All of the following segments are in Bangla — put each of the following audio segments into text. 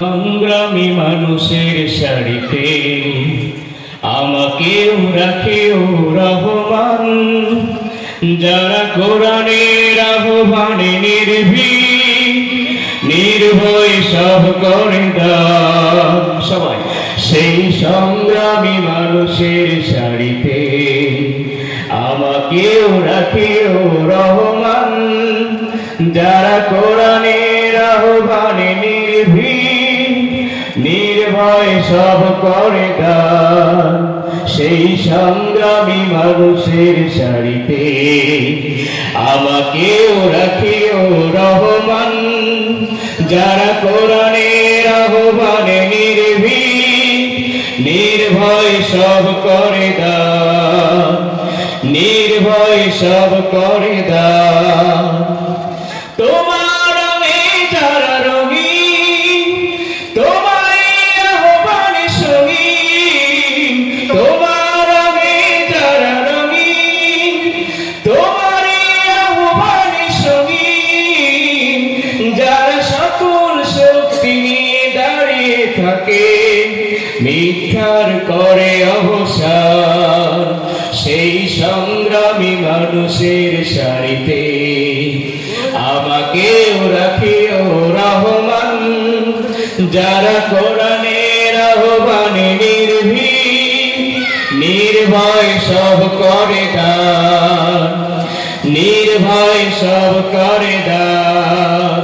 সংগ্রামী মানুষের শাড়িতে আমাকেও রাখেও রহমান, যারা কোরআনের আহ্বানে নির্ভীক, নির্ভয় সব করে সবাই, সেই সংগ্রামী মানুষের শাড়িতে আমাকেও রাখেও রহমান, যারা কোরআনের আহ্বানে সব করে দান সেই সংগ্রামী মানুষের শাড়িতে আমাকেও রাখিও রহমান। যারা কোরআনের আহ্বানে নির্ভীক, নির্ভয় সব করে দান। নির্ভয় সব করে দান। থাকে মিথ্যার করে অবসান সেই সংগ্রামী মানুষের সারিতে। আমাকেও রাখিও রহমান যারা কোরআনের আহ্বানে নির্ভয় সব করে দান নির্ভয় সব করে দান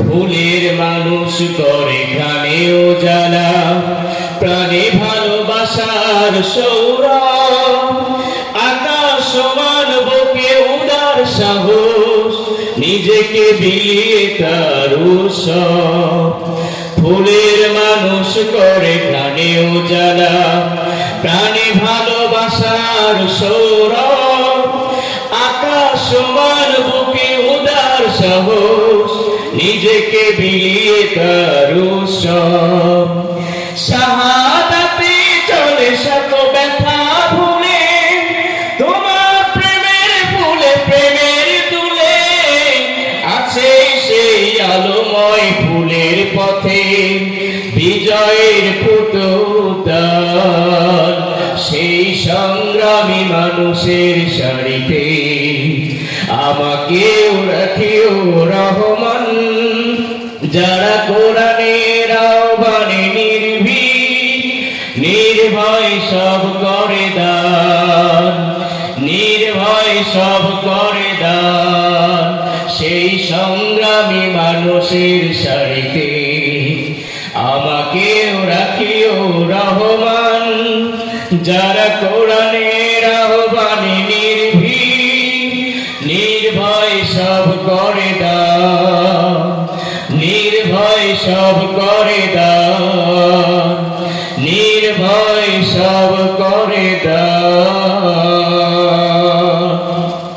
ফুলের মানুষ করে ঘানেও জ্বালা, প্রাণে ভালোবাসার সৌরভ। আকাশ সমান বুকে উদার সাহস, নিজেকে বিলিয়ে তার ফুলের মানুষ করে প্রাণেও জ্বালা প্রাণে ভালোবাসার সৌরভ, আকাশ সমান বুকে উদার সাহস, নিজেকে বিলিয়ে তারু চলে তোমার প্রেমের ফুলে, প্রেমের তুলে সেই আলোময় ফুলের পথে, বিজয়ের পুতুদান মানুষের শাড়িতে। আমাকেও রাখিও রহমান। যারা কোরআনের আহ্বানে নির্ভীক, নির্ভয় সব করে দান। নির্ভয় সব করে দান। সেই সংগ্রামী মানুষের শাড়িতে আমাকেও রাখিও রহমান। যারা কোরআনের আহ্বানে নির্ভীক নির্ভয় সব করে দান নির্ভয় সব করে দান নির্ভয় সব